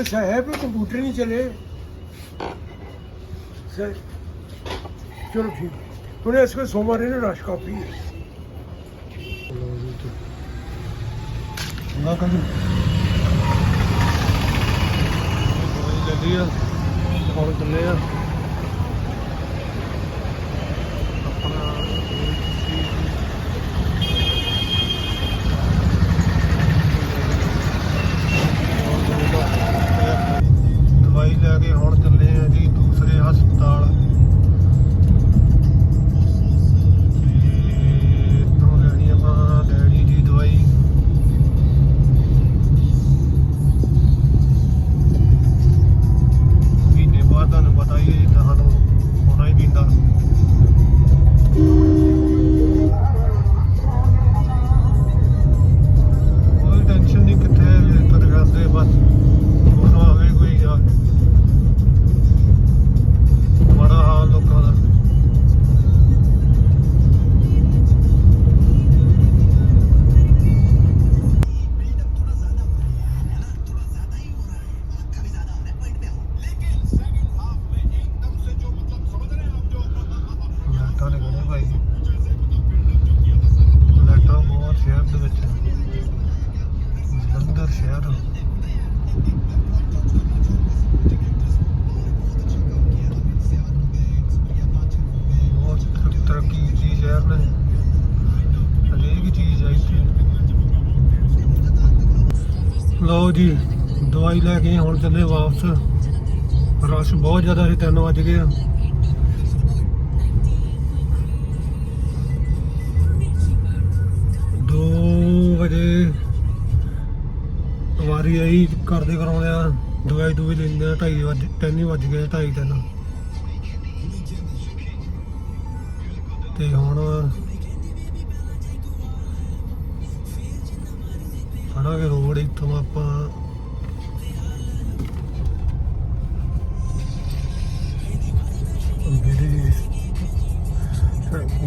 ਦੱਸਿਆ ਹੈ ਵੀ ਕੰਪਿਊਟਰ ਨਹੀਂ ਚਲੇ। ਸਰ ਚਲੋ ਠੀਕ। ਹੈ ਹੁਣ ਇਸ ਕੋ ਸੋਮਵਾਰ ਇਹਨੇ ਰਸ਼ ਕਾਫੀ ਹੈ। ਨਾ ਕੰਨ ਦਵਾਈ ਲੱਗੀ ਆ ਹੁਣ ਚੱਲੇ ਆ। ਤਰ- ਤਰੱਕੀ ਸ਼ਹਿਰ ਨੇ। ਹਰੇਕ ਚੀਜ਼ ਹੈ ਇੱਥੇ। ਲਓ ਜੀ, ਦਵਾਈ ਲੈ ਕੇ ਹੁਣ ਚੱਲੇ ਵਾਪਸ। ਰਸ਼ ਬਹੁਤ ਜ਼ਿਆਦਾ ਸੀ 3 ਵਜ ਗਏ ਆ। ਦੋ ਵਜੇ ਵਾਰੀ ਆਈ ਕਰਦੇ ਦੇ ਕਰਾਉਂਦੇ ਆ ਦਵਾਈ ਦੂਈ ਲੈਂਦੇ ਆ 2:30 ਵਜੇ 3 ਵੱਜ ਗਏ 2:30 ਤਿੰਨ। ਤੇ ਹੁਣ ਫੜਾਂਗੇ ਰੋਡ ਇੱਥੋਂ ਆਪਾਂ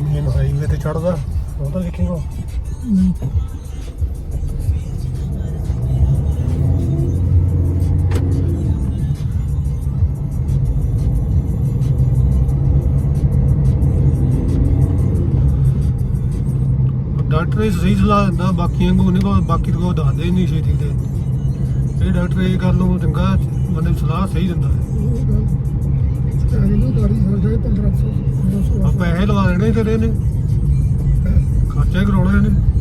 ਮੇਨ ਹਾਈਵੇ ਤੇ ਚੜਦਾ ਉਹਦਾ ਤਾਂ ਦੇਖੇਗਾ ਡਾਕਟਰ ਹੀ ਸਹੀ ਸਲਾਹ ਦਿੰਦਾ ਬਾਕੀਆਂ ਨੂੰ ਨਹੀਂ ਕੋ ਬਾਕੀ ਤੋਂ ਕੋਈ ਦੱਸਦੇ ਨਹੀਂ ਛੇਤੀ ਤੇ ਇਹ ਡਾਕਟਰ ਇਹ ਗੱਲ ਨੂੰ ਚੰਗਾ ਬੰਦੇ ਨੂੰ ਸਲਾਹ ਸਹੀ ਦਿੰਦਾ। ਹੈ ਆ ਪੈਸੇ ਲਵਾ ਲੈਣੇ ਤੇਰੇ ਨੇ। ਖਰਚਾ ਹੀ ਕਰਾਉਣਾ ਇਹਨੇ।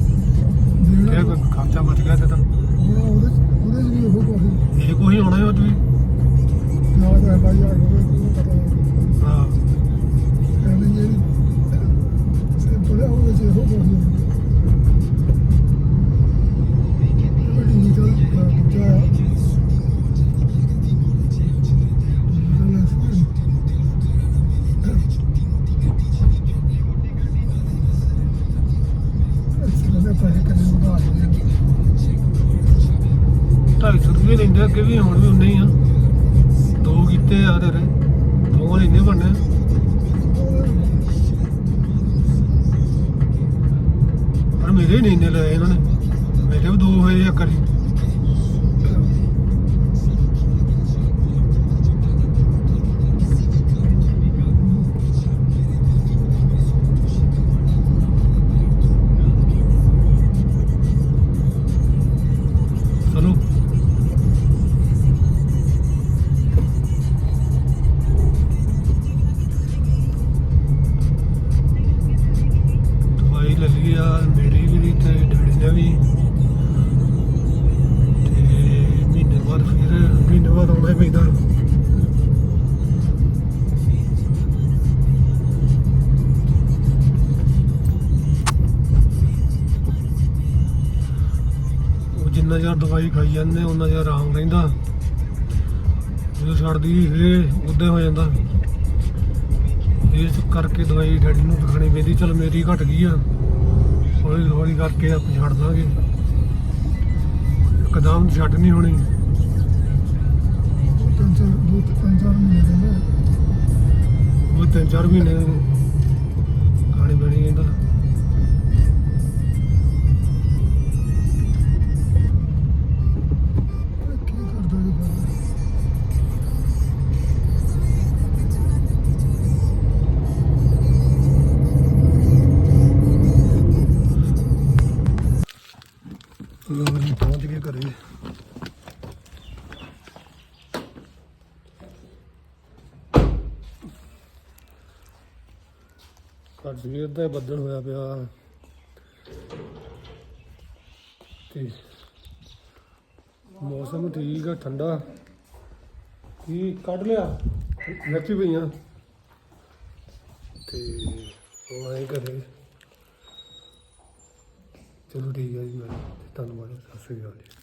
ਲੈਂਦੇ ਅੱਗੇ ਵੀ ਹੁਣ ਵੀ ਉਨੇ ਹੀ ਆ। ਦੋ ਕੀਤੇ ਆ ਤੇਰੇ। ਦੋ ਲੈਂਦੇ ਬਣਨੇ ਪਰ ਮੇਰੇ ਨਹੀਂ ਇੰਨੇ ਲਏ ਇਹਨਾਂ ਨੇ। ਮੇਰੇ ਵੀ ਦੋ ਹੋਏ ਆ ਕਰੀ ਜਿੰਨਾ ਚਿਰ ਦਵਾਈ ਖਾਈ ਜਾਂਦੇ ਉਹਨਾਂ ਚਿਰ ਆਰਾਮ ਰਹਿੰਦਾ। ਜਦੋਂ ਛੱਡਦੀ ਫੇਰ ਉਦਾਂ ਹੋ ਜਾਂਦਾ। ਇਸ ਕਰਕੇ ਦਵਾਈ ਡੈਡੀ ਨੂੰ ਦਿਖਾਣੀ ਪੈਂਦੀ ਚਲ ਮੇਰੀ ਘਟ ਗਈ ਆ। ਹੌਲੀ ਹੌਲੀ ਕਰਕੇ ਆਪਾਂ ਛੱਡ ਦਾਂਗੇ। ਇੱਕਦਮ ਛੱਡ ਨਹੀਂ ਹੋਣੀ। ਉਹ ਤਿੰਨ ਚਾਰ ਮਹੀਨੇ ਖਾਣੀ ਪੈਣੀ ਇਹਦਾ। ਲੋ ਪਹੁੰਚ ਗਏ ਘਰੇ। ਕੱਲ ਸਵੇਰ ਦਾ ਬੱਦਲ ਹੋਇਆ ਪਿਆ। ਤੇ ਮੌਸਮ ਠੀਕ ਆ, ਠੰਡਾ। ਕੀ ਕੱਢ ਲਿਆ? ਨੱਚੀ ਪਈਆਂ ਤੇ ਉਹ ਆਏ ਘਰੇ। ਕਰੇ ਚਲੋ ਠੀਕ ਹੈ ਜੀ ਮੈਂ ਧੰਨਵਾਦ ਸਤਿ ਸ੍ਰੀ ਅਕਾਲ ਜੀ